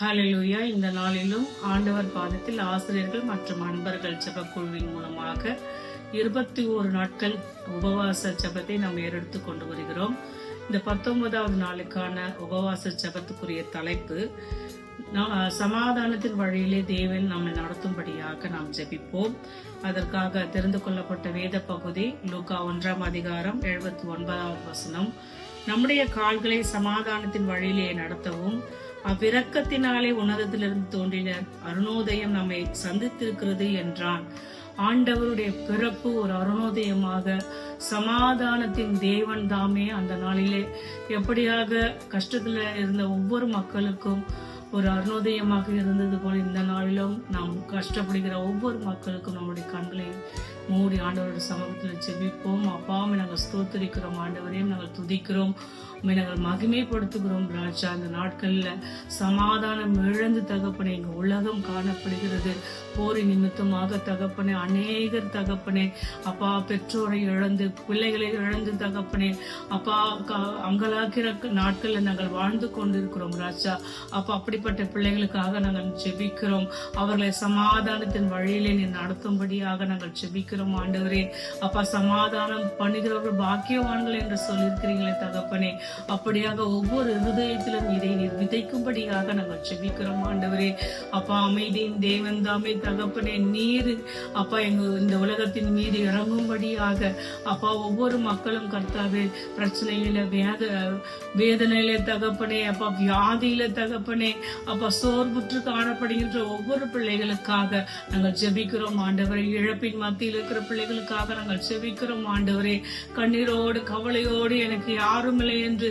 ஹalleluya. இந்த நாளிலும் ஆண்டவர் பாதத்தில் ஆசிரியர்கள் மற்றும் அன்பர்கள் ஜெபக்குழுவின் மூலமாக இருபத்தி ஓரு நாட்கள் உபவாச ஜெபத்தை நாம் ஏறெடுத்து கொண்டு வருகிறோம். இந்த பத்தொன்பதாவது நாளுக்கான உபவாச ஜெபத்துக்குரிய தலைப்பு சமாதானத்தின் வழியிலே தேவன் நம்மை நடத்தும்படியாக நாம் ஜெபிப்போம். அதற்காக தெரிந்து கொள்ளப்பட்ட வேத பகுதி லூகா ஒன்றாம் அதிகாரம் எழுபத்தி ஒன்பதாவது வசனம். நம்முடைய கால்களை சமாதானத்தின் வழியிலே நடத்தவும் அவ்விரக்கத்தினாலே உன்னதத்திலிருந்து தோன்றின அருணோதயம் நம்மை சந்தித்திருக்கிறது என்றான். ஆண்டவருடைய பிறப்பு ஒரு அருணோதயமாக சமாதானத்தின் தேவன் தாமே அந்த நாளிலே. எப்படியாக கஷ்டத்துல இருந்த ஒவ்வொரு மக்களுக்கும் ஒரு அருணோதயமாக இருந்தது போல இந்த நாளிலும் நாம் கஷ்டப்படுகிற ஒவ்வொரு மக்களுக்கும் நம்முடைய கண்களை மூடி ஆண்டவரோட சமூகத்தில் செபிப்போம் அப்பாவும் நாங்கள் ஸ்தோத்திரிக்கிறோம். ஆண்டவரையும் நாங்கள் துதிக்கிறோம். உண்மை நாங்கள் மகிமைப்படுத்துகிறோம் ராஜா. இந்த நாட்களில் சமாதானம் இழந்து தகப்பனே எங்கள் உலகம் காணப்படுகிறது. போரி நிமித்தமாக தகப்பனே அநேகர் தகப்பனே அப்பா பெற்றோரை இழந்து பிள்ளைகளை இழந்து தகப்பனே அப்பா க- அங்கலாக்கிற நாட்களில் நாங்கள் வாழ்ந்து கொண்டிருக்கிறோம் ராஜா. அப்பா அப்படிப்பட்ட பிள்ளைகளுக்காக நாங்கள் ஜெபிக்கிறோம். அவர்களை சமாதானத்தின் வழியிலே நீ நடத்தும்படியாக நாங்கள் ஜெபிக்கிறோம். ஆண்டவரே. அப்பா சமாதானம் பண்ணுகிறவர்கள் பாக்கியவான்கள் என்று சொல்லியிருக்கிறீங்களே தகப்பனே. அப்படியாக ஒவ்வொரு இருதயத்திலும் இதை நீர் விதைக்கும்படியாக நாங்கள் ஜெபிக்கிறோம் ஆண்டவரே. அப்பா அமைதியின் தேவன் தாமே தகப்பனே நீர் அப்பா எங்க இந்த உலகத்தின் மீது இறங்கும்படியாக அப்பா ஒவ்வொரு மக்களும் கர்த்தாவே பிரச்சனையில வேத வேதனையில தகப்பனே அப்பா வியாதியில தகப்பனே அப்பா சோர்வுற்று காணப்படுகின்ற ஒவ்வொரு பிள்ளைகளுக்காக நாங்கள் ஜெபிக்கிறோம் ஆண்டவரை. இழப்பின் மத்தியில் இருக்கிற பிள்ளைகளுக்காக நாங்கள் செவிக்கிறோம் ஆண்டவரே. கண்ணீரோடு கவலையோடு எனக்கு யாரும் இல்லை என்று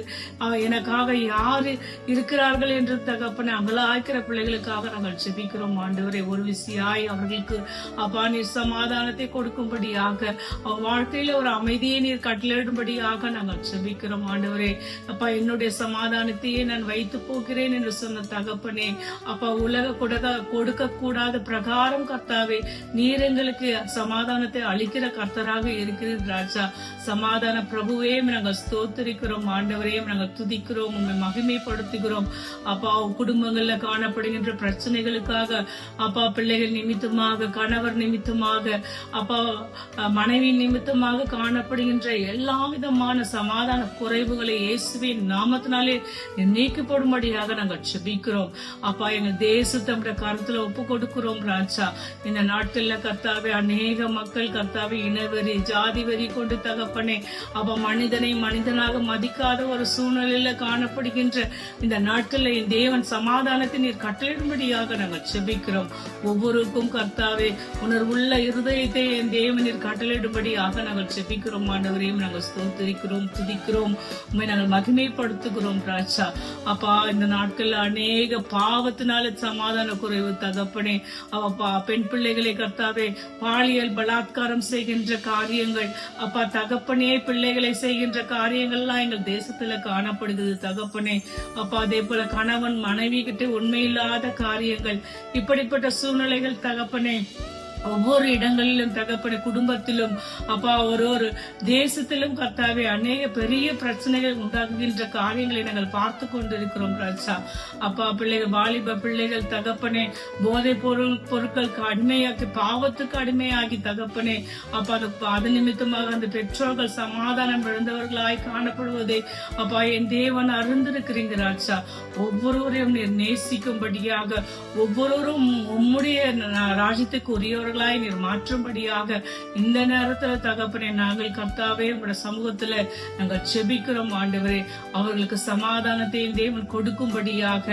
எனக்காக யாரு இருக்கிறார்கள் என்று தகப்பனை அகலாய்க்கிற பிள்ளைகளுக்காக நாங்கள் செபிக்கிறோம் ஆண்டவரே. ஒரு விசியாய் அவர்களுக்கு அப்பா நீர் சமாதானத்தை கொடுக்கும்படியாக அவன் வாழ்க்கையில ஒரு அமைதியை நீர் கட்டளிடும்படியாக நாங்கள் செபிக்கிறோம் ஆண்டவரே. அப்பா என்னுடைய சமாதானத்தையே நான் வைத்து போகிறேன் என்று சொன்ன தகப்பனே. அப்பா உலக கொடுக்க கொடுக்க கூடாத பிரகாரம் கர்த்தாவே நீர் எங்களுக்கு சமாதானத்தை அளிக்கிற கர்த்தராக இருக்கிறீர் ராஜா. சமாதான பிரபுவே நாங்கள் ஸ்தோத்தரிக்கிறோம். ஆண்டவரையும் நாங்கள் துதிக்கிறோம். உண்மை மகிமைப்படுத்துகிறோம். அப்பா குடும்பங்கள்ல காணப்படுகின்ற பிரச்சனைகளுக்காக அப்பா பிள்ளைகள் நிமித்தமாக கணவர் நிமித்தமாக அப்பா மனைவி நிமித்தமாக காணப்படுகின்ற எல்லா விதமான சமாதான குறைவுகளை இயேசுவின் நாமத்தினாலே நீக்கப்படும்படியாக நாங்கள் செபிக்கிறோம் அப்பா எங்க தேசத்தை நம்முடைய கருத்துல ஒப்பு கொடுக்கிறோம் ராஜா. இந்த நாட்கள்ல கர்த்தாவே அநேக மக்கள் கர்த்தாவை இனவெறி ஜாதி வெறி கொண்டு தகப்பனே அவ மனிதனை மனிதனாக மதிக்காத ஒரு சூழ்நிலையில காணப்படுகின்ற இந்த நாட்களில் என் தேவன் சமாதானத்தை நீர் கட்டளிடும்படியாக நாங்கள் செபிக்கிறோம். ஒவ்வொருக்கும் கர்த்தாவே உணர்வுள்ள இருதயத்தை என் தேவன் நீர் கட்டளிடும்படியாக நாங்கள் செபிக்கிறோம். ஆண்டவரையும் நாங்கள் ஸ்தோத்திரிக்கிறோம் துதிக்கிறோம். உண்மை நாங்கள் மகிமைப்படுத்துகிறோம் ராஜா. அப்பா இந்த நாட்களில் அநேக பாவத்தினால சமாதான குறைவு தகப்பனே. அவ பெண் பிள்ளைகளை கர்த்தாவே பாலியல் பலா பலாத்காரம் செய்கின்ற காரியங்கள். அப்பா தகப்பனே பிள்ளைகளை செய்கின்ற காரியங்கள்லாம் எங்கள் தேசத்துல காணப்படுகிறது தகப்பனே. அப்பா அதே போல கணவன் மனைவி கிட்ட உண்மையில்லாத காரியங்கள். இப்படிப்பட்ட சூழ்நிலைகள் தகப்பனே. ஒவ்வொரு இடங்களிலும் தகப்பன குடும்பத்திலும் அப்பா ஒரு ஒரு தேசத்திலும் கர்த்தாவே அநேக பெரிய பிரச்சனைகள் உண்டாகுகின்ற காரியங்களை நாங்கள் பார்த்து கொண்டிருக்கிறோம் ராஜா. அப்பா பிள்ளைகள் வாலிப பிள்ளைகள் தகப்பனே போதை பொருள் பொருட்களுக்கு அடிமையாக்கி பாவத்துக்கு அடிமையாகி தகப்பனே அப்பா அது அது நிமித்தமாக அந்த பெற்றோர்கள் சமாதானம் இழந்தவர்களாய் காணப்படுவதை அப்பா என் தேவன் அருந்திருக்கிறீங்க ராஜா. ஒவ்வொருவரையும் நேசிக்கும்படியாக ஒவ்வொருவரும் உம்முடைய ராஜ்யத்துக்கு உரியவர்கள் பிள்ளைகளாய் நீர் மாற்றும்படியாக இந்த நேரத்துல தகப்பனே நாங்கள் கர்த்தாவே உங்களோட சமூகத்துல நாங்கள் செபிக்கிறோம் ஆண்டவரே. அவர்களுக்கு சமாதானத்தையும் தேவன் கொடுக்கும்படியாக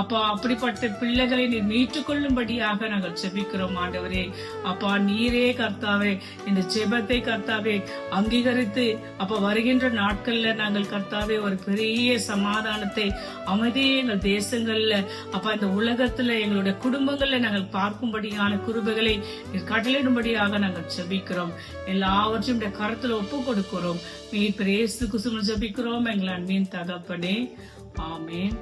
அப்பா அப்படிப்பட்ட பிள்ளைகளை நீர் மீட்டுக் கொள்ளும்படியாக நாங்கள் செபிக்கிறோம் ஆண்டவரே. அப்பா நீரே கர்த்தாவே இந்த ஜெபத்தை கர்த்தாவே அங்கீகரித்து அப்ப வருகின்ற நாட்கள்ல நாங்கள் கர்த்தாவே ஒரு பெரிய சமாதானத்தை அமைதியை எங்கள் தேசங்கள்ல அப்ப இந்த உலகத்துல எங்களுடைய குடும்பங்கள்ல நாங்கள் பார்க்கும்படியான குருபைகளை கட்டளையிடும்படியாக நாங்கள் ஜபிக்கிறோம். எல்லாவற்றையும் கருத்துல ஒப்பு கொடுக்கிறோம் மீ பிரேசு குசுமல் ஜபிக்கிறோம். எங்கள் அன்பின் தகப்பனே. ஆமேன்.